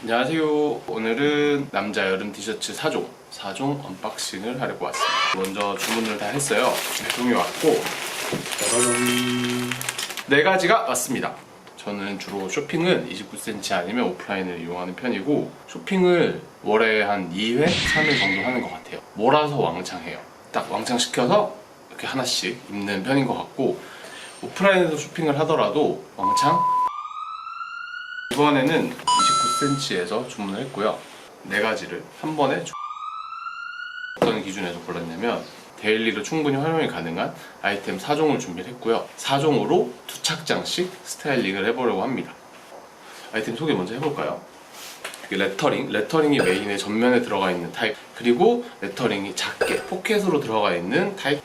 안녕하세요. 오늘은 남자 여름 티셔츠 4종, 4종 언박싱을 하려고 왔습니다. 먼저 주문을 다 했어요. 배송이 왔고, 짜라란. 네 가지가 왔습니다. 저는 주로 쇼핑은 29cm 아니면 오프라인을 이용하는 편이고, 쇼핑을 월에 한 2회, 3회 정도 하는 것 같아요. 몰아서 왕창 해요. 딱 왕창 시켜서 이렇게 하나씩 입는 편인 것 같고, 오프라인에서 쇼핑을 하더라도 왕창 이번에는 29cm에서 주문을 했고요. 네 가지를 한 번에 주- 어떤 기준에서 골랐냐면 데일리로 충분히 활용이 가능한 아이템 4종을 준비를 했고요. 4종으로 두 착장씩 스타일링을 해보려고 합니다. 아이템 소개 먼저 해볼까요? 레터링, 레터링이 메인에 전면에 들어가 있는 타입 그리고 레터링이 작게 포켓으로 들어가 있는 타입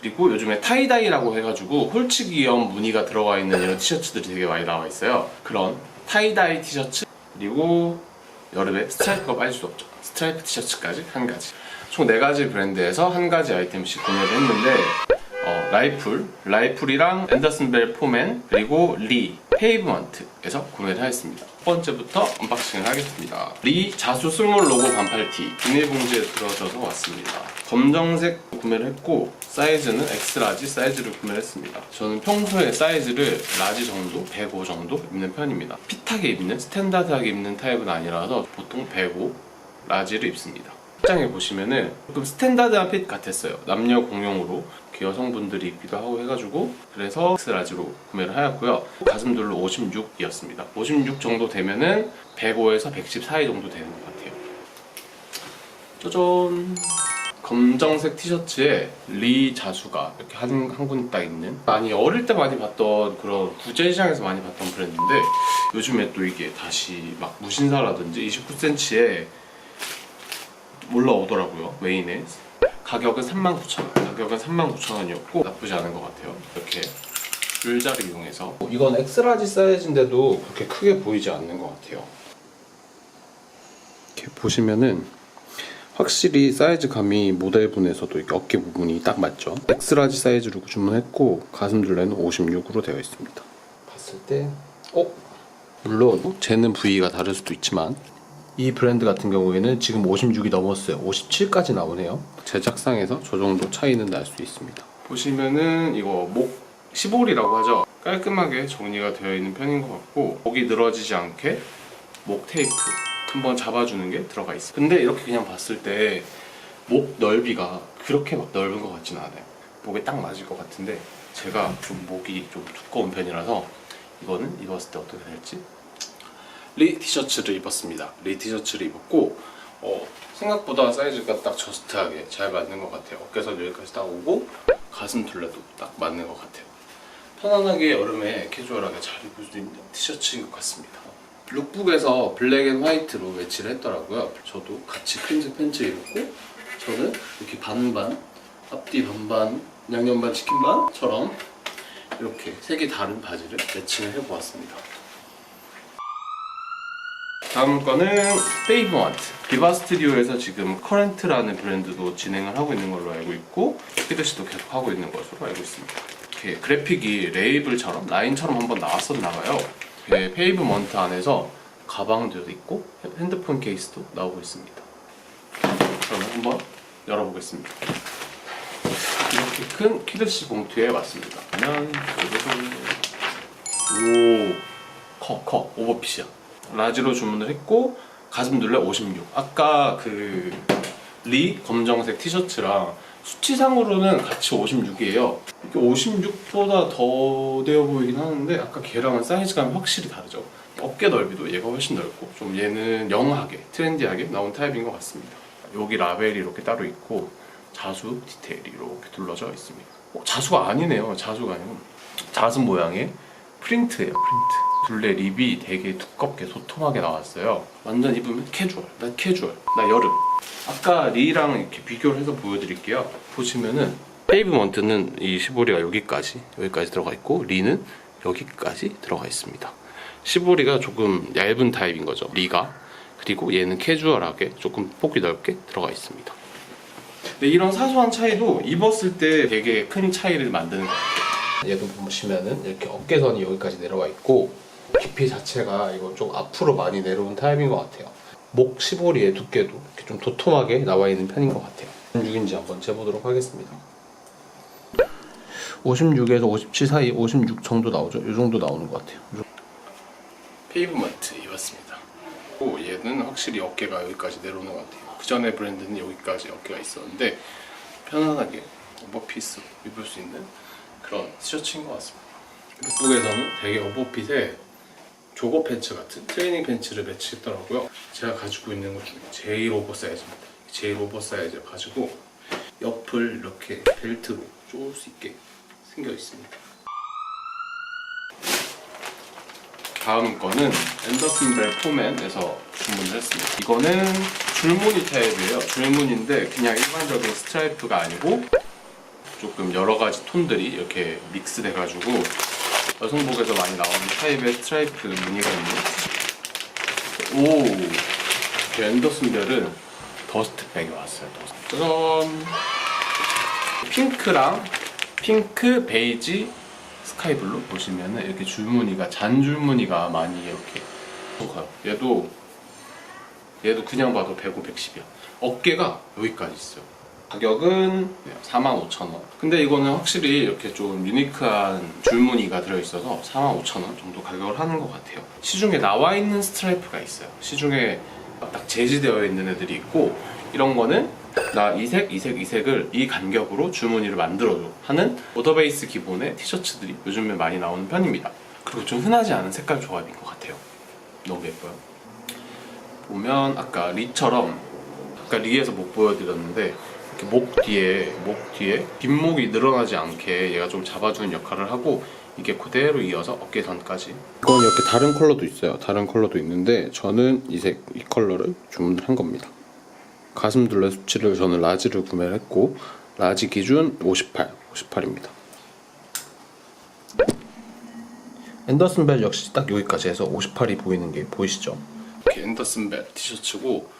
그리고 요즘에 타이다이라고 해가지고 홀치기형 무늬가 들어가 있는 이런 티셔츠들이 되게 많이 나와 있어요. 그런 타이다이 티셔츠 그리고 여름에 스트라이프가 빠질 수 없죠. 스트라이프 티셔츠까지 한 가지. 총네 가지 브랜드에서 한 가지 아이템씩 구매를 했는데 어, 라이풀, 라이풀이랑 앤더슨 벨 포맨 그리고 리, 페이브먼트에서 구매를 하였습니다. 첫 번째부터 언박싱을 하겠습니다. 리 자수 스몰 로고 반팔티 비닐봉지에 들어져서 왔습니다. 검정색 구매를 했고 사이즈는 엑스라지 사이즈를 구매를 했습니다. 저는 평소에 사이즈를 라지 정도, 105 정도 입는 편입니다. 핏하게 입는, 스탠다드하게 입는 타입은 아니라서 보통 105 라지를 입습니다. 책장에 보시면은 조금 스탠다드한 핏 같았어요. 남녀 공용으로 여성분들이 입기도 하고 해가지고 그래서 엑스라지로 구매를 하였고요. 가슴둘로 56이었습니다. 56 정도 되면은 105에서 110 사이 정도 되는 것 같아요. 짜잔. 검정색 티셔츠에 리 자수가 이렇게 한, 한군딱 있는 많이 어릴 때 많이 봤던 그런 구제 시장에서 많이 봤던 브랜드인데 요즘에 또 이게 다시 막 무신사라든지 29cm에 올라오더라고요 메인에. 가격은 39,000원. 가격은 39,000원이었고 나쁘지 않은 것 같아요. 이렇게 줄자를 이용해서. 이건 엑스라지 사이즈인데도 그렇게 크게 보이지 않는 것 같아요. 이렇게 보시면은 확실히 사이즈감이 모델분에서도 어깨 부분이 딱 맞죠? 엑스라지 사이즈로 주문했고 가슴 둘레는 56으로 되어 있습니다. 봤을 때 어? 물론 재는 부위가 다를 수도 있지만 이 브랜드 같은 경우에는 지금 56이 넘었어요. 57까지 나오네요. 제작상에서 저 정도 차이는 날 수 있습니다. 보시면은 이거 목 15홀이라고 하죠. 깔끔하게 정리가 되어 있는 편인 것 같고 목이 늘어지지 않게 목 테이프 한번 잡아주는 게 들어가 있어요. 근데 이렇게 그냥 봤을 때 목 넓이가 그렇게 막 넓은 것 같지는 않아요. 목에 딱 맞을 것 같은데 제가 좀 목이 좀 두꺼운 편이라서 이거는 입었을 때 어떻게 될지 리 티셔츠를 입었습니다. 리 티셔츠를 입었고 어, 생각보다 사이즈가 딱 저스트하게 잘 맞는 것 같아요. 어깨선 여기까지 딱 오고 가슴 둘레도 딱 맞는 것 같아요. 편안하게 여름에 캐주얼하게 잘 입을 수 있는 티셔츠인 것 같습니다. 룩북에서 블랙 앤 화이트로 매치를 했더라고요. 저도 같이 크림색 팬츠 입었고 저는 이렇게 반반 앞뒤 반반 양념 반 치킨 반처럼 이렇게 색이 다른 바지를 매칭을 해보았습니다. 다음 거는 페이버먼트 비바 스튜디오에서 지금 커렌트라는 브랜드도 진행을 하고 있는 걸로 알고 있고 피드시도 계속 하고 있는 것으로 알고 있습니다. 이렇게 그래픽이 레이블처럼 라인처럼 한번 나왔었나 봐요. 페이브먼트 안에서 가방도 있고 핸드폰 케이스도 나오고 있습니다. 그러면 한번 열어보겠습니다. 이렇게 큰 키드시 봉투에 왔습니다. 그러면 오 커 커. 오버핏이야 라지로 주문을 했고 가슴 둘레 56 아까 그 리 검정색 티셔츠랑 수치상으로는 같이 56이에요. 이게 56보다 더 되어 보이긴 하는데 아까 걔랑은 사이즈감이 확실히 다르죠. 어깨 넓이도 얘가 훨씬 넓고 좀 얘는 영하게 트렌디하게 나온 타입인 것 같습니다. 여기 라벨이 이렇게 따로 있고 자수 디테일이 이렇게 둘러져 있습니다. 어, 자수가 아니네요 자수가 아니고 자수 모양의 프린트예요 프린트 둘레 립이 되게 두껍게 소통하게 나왔어요 완전 입으면 캐주얼 나 캐주얼 나 여름 아까 리랑 이렇게 비교를 해서 보여드릴게요 보시면은 페이브먼트는 이 시보리가 여기까지 여기까지 들어가 있고 리는 여기까지 들어가 있습니다 시보리가 조금 얇은 타입인 거죠. 리가 그리고 얘는 캐주얼하게 조금 폭이 넓게 들어가 있습니다. 근데 이런 사소한 차이도 입었을 때 되게 큰 차이를 만드는 것 같아요. 얘도 보시면은 이렇게 어깨선이 여기까지 내려와 있고 깊이 자체가 이거 좀 앞으로 많이 내려온 타입인 것 같아요. 목 시보리의 두께도 이렇게 좀 도톰하게 나와 있는 편인 것 같아요. 56인지 한번 재보도록 하겠습니다. 56에서 57 사이 56 정도 나오죠. 이 정도 나오는 것 같아요. 페이브먼트 입었습니다. 오, 얘는 확실히 어깨가 여기까지 내려오는 것 같아요. 그 전에 브랜드는 여기까지 어깨가 있었는데 편안하게 오버핏으로 입을 수 있는 그런 티셔츠인 것 같습니다. 북북에서는 되게 오버핏에 조거 팬츠 같은 트레이닝 팬츠를 매치했더라고요. 제가 가지고 있는 것 중에 제일 오버사이즈입니다. 제일 오버사이즈를 가지고 옆을 이렇게 벨트로 조을 수 있게 생겨 있습니다. 다음 거는 앤더슨 벨 포맨에서 주문을 했습니다. 이거는 줄무늬 타입이에요. 줄무늬인데 그냥 일반적인 스트라이프가 아니고 조금 여러 가지 톤들이 이렇게 믹스돼가지고 여성복에서 많이 나오는 타입의 스트라이프 무늬가 있는 오! 이 앤더슨 벨은 더스트백이 왔어요. 더스트. 짜잔! 핑크랑 핑크, 베이지, 스카이블루 보시면은 이렇게 줄무늬가 잔 줄무늬가 많이 이렇게 가요. 얘도 얘도 그냥 봐도 105, 110이야. 어깨가 여기까지 있어요. 가격은 45,000원. 근데 이거는 확실히 이렇게 좀 유니크한 줄무늬가 들어있어서 45,000원 정도 가격을 하는 것 같아요. 시중에 나와 있는 스트라이프가 있어요. 시중에 딱 제시되어 있는 애들이 있고 이런 거는 나 이색, 이색, 이색을 이 간격으로 줄무늬를 만들어줘 하는 오더베이스 기본의 티셔츠들이 요즘에 많이 나오는 편입니다. 그리고 좀 흔하지 않은 색깔 조합인 것 같아요. 너무 예뻐요. 보면 아까 리처럼 아까 리에서 못 보여드렸는데 이렇게 목 뒤에 목 뒤에 뒷목이 늘어나지 않게 얘가 좀 잡아주는 역할을 하고 이게 그대로 이어서 어깨선까지. 이건 이렇게 다른 컬러도 있어요. 다른 컬러도 있는데 저는 이색 이 컬러를 주문을 한 겁니다. 가슴 둘레 수치를 저는 라지를 구매를 했고 라지 기준 58 58입니다. 앤더슨 벨 역시 딱 여기까지 해서 58이 보이는 게 보이시죠? 이렇게 앤더슨 벨 티셔츠고 어,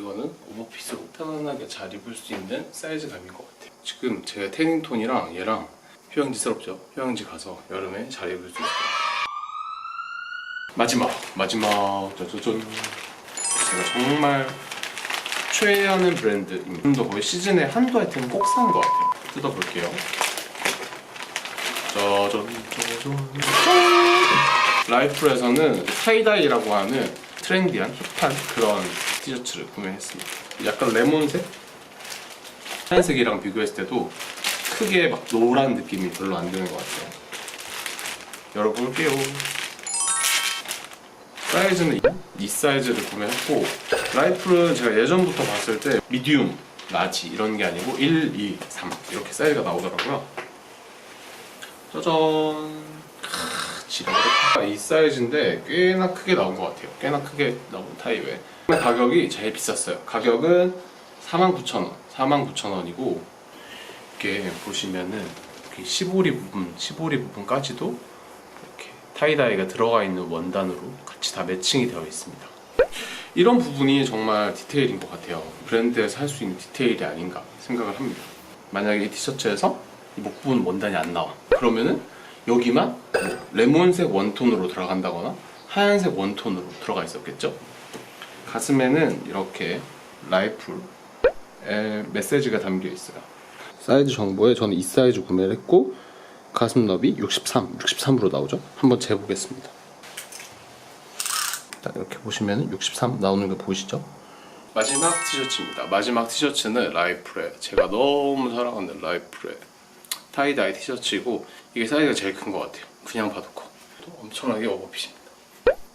이거는 오버핏으로 편안하게 잘 입을 수 있는 사이즈감인 것 같아요. 지금 제 태닝톤이랑 얘랑 휴양지스럽죠? 휴양지 가서 여름에 잘 입을 수 있어요. 마지막, 마지막, 짜자잔. 제가 정말 최애하는 브랜드입니다. 좀더 거의 시즌에 한두 아이템 꼭 사는 것 같아요. 뜯어볼게요. 짜잔, 짜잔, 짠! 라이프에서는 타이다이라고 하는 트렌디한 힙한 그런 티셔츠를 구매했습니다. 약간 레몬색? 하얀색이랑 비교했을 때도 크게 막 노란 느낌이 별로 안 드는 것 같아요. 열어볼게요. 사이즈는 이- 이 사이즈를 구매했고 라이프를 제가 예전부터 봤을 때 미디움, 라지 이런 게 아니고 1, 2, 3 이렇게 사이즈가 나오더라고요. 짜잔. 이 사이즈인데 꽤나 크게 나온 것 같아요. 꽤나 크게 나온 타입에. 가격이 제일 비쌌어요. 가격은 49,000원. 49,000원이고 이렇게 보시면은 이렇게 시보리 부분, 시보리 부분까지도 이렇게 타이다이가 들어가 있는 원단으로 같이 다 매칭이 되어 있습니다. 이런 부분이 정말 디테일인 것 같아요. 브랜드에서 할 수 있는 디테일이 아닌가 생각을 합니다. 만약에 이 티셔츠에서 이 목 부분 원단이 안 나와. 그러면은 여기만 뭐 레몬색 원톤으로 들어간다거나 하얀색 원톤으로 들어가 있었겠죠? 가슴에는 이렇게 라이플 메시지가 담겨 있어요. 사이즈 정보에 저는 이 사이즈 구매를 했고 가슴 너비 63, 63으로 나오죠? 한번 재보겠습니다. 딱 이렇게 보시면 63 나오는 거 보이시죠? 마지막 티셔츠입니다. 마지막 티셔츠는 라이프레 제가 너무 사랑하는 라이프레 타이다이 티셔츠이고 이게 사이즈가 제일 큰 것 같아요. 그냥 봐도 커. 또 엄청나게 오버핏입니다.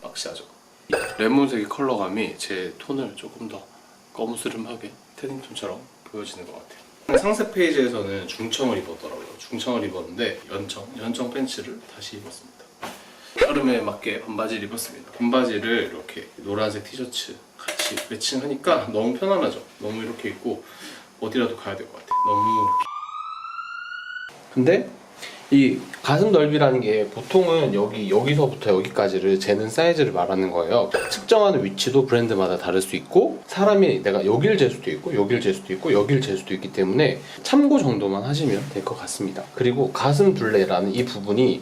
박시하죠. 이 레몬색의 컬러감이 제 톤을 조금 더 거무스름하게 태닝톤처럼 보여지는 것 같아요. 상세 페이지에서는 중청을 입었더라고요. 중청을 입었는데 연청, 연청 팬츠를 다시 입었습니다. 여름에 맞게 반바지를 입었습니다. 반바지를 이렇게 노란색 티셔츠 같이 매칭하니까 너무 편안하죠. 너무 이렇게 입고 어디라도 가야 될 것 같아요. 너무 근데 이 가슴 넓이라는 게 보통은 여기 여기서부터 여기까지를 재는 사이즈를 말하는 거예요. 측정하는 위치도 브랜드마다 다를 수 있고 사람이 내가 여기를 잴 수도 있고 여기를 잴 수도 있고 여기를 잴 수도 있기 때문에 참고 정도만 하시면 될 것 같습니다. 그리고 가슴 둘레라는 이 부분이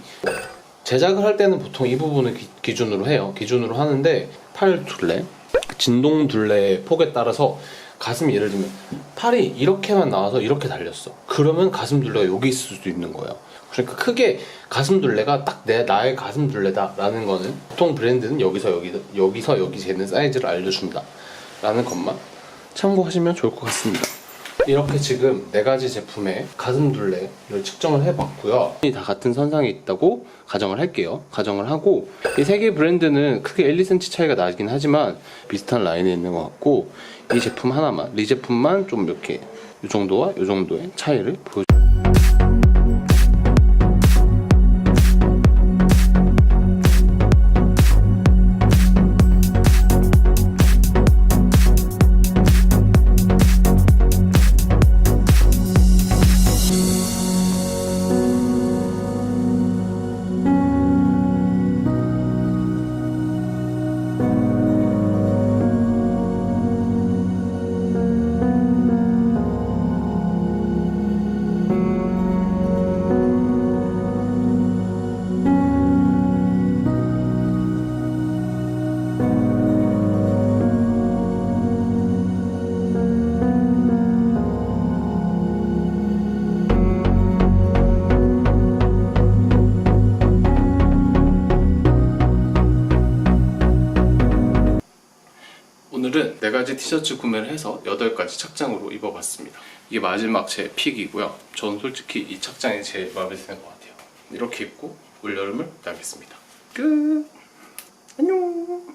제작을 할 때는 보통 이 부분을 기, 기준으로 해요. 기준으로 하는데 팔 둘레, 진동 둘레의 폭에 따라서 가슴이 예를 들면 팔이 이렇게만 나와서 이렇게 달렸어. 그러면 가슴 둘레가 여기 있을 수도 있는 거예요. 그러니까 크게 가슴 둘레가 딱 내 나의 가슴 둘레다라는 거는 보통 브랜드는 여기서 여기 여기서 여기 재는 사이즈를 알려준다라는 것만 참고하시면 좋을 것 같습니다. 이렇게 지금 네 가지 제품의 가슴 둘레를 측정을 해봤고요. 다 같은 선상에 있다고 가정을 할게요. 가정을 하고 이 세 개 브랜드는 크게 1, 2cm 차이가 나긴 하지만 비슷한 라인에 있는 것 같고 이 제품 하나만, 이 제품만 좀 이렇게 이 정도와 이 정도의 차이를 보여줍니다. 4가지 티셔츠 구매를 해서 8가지 착장으로 입어봤습니다. 이게 마지막 제 픽이고요. 전 솔직히 이 착장이 제일 마음에 드는 것 같아요. 이렇게 입고 올여름을 나겠습니다. 끝! 안녕!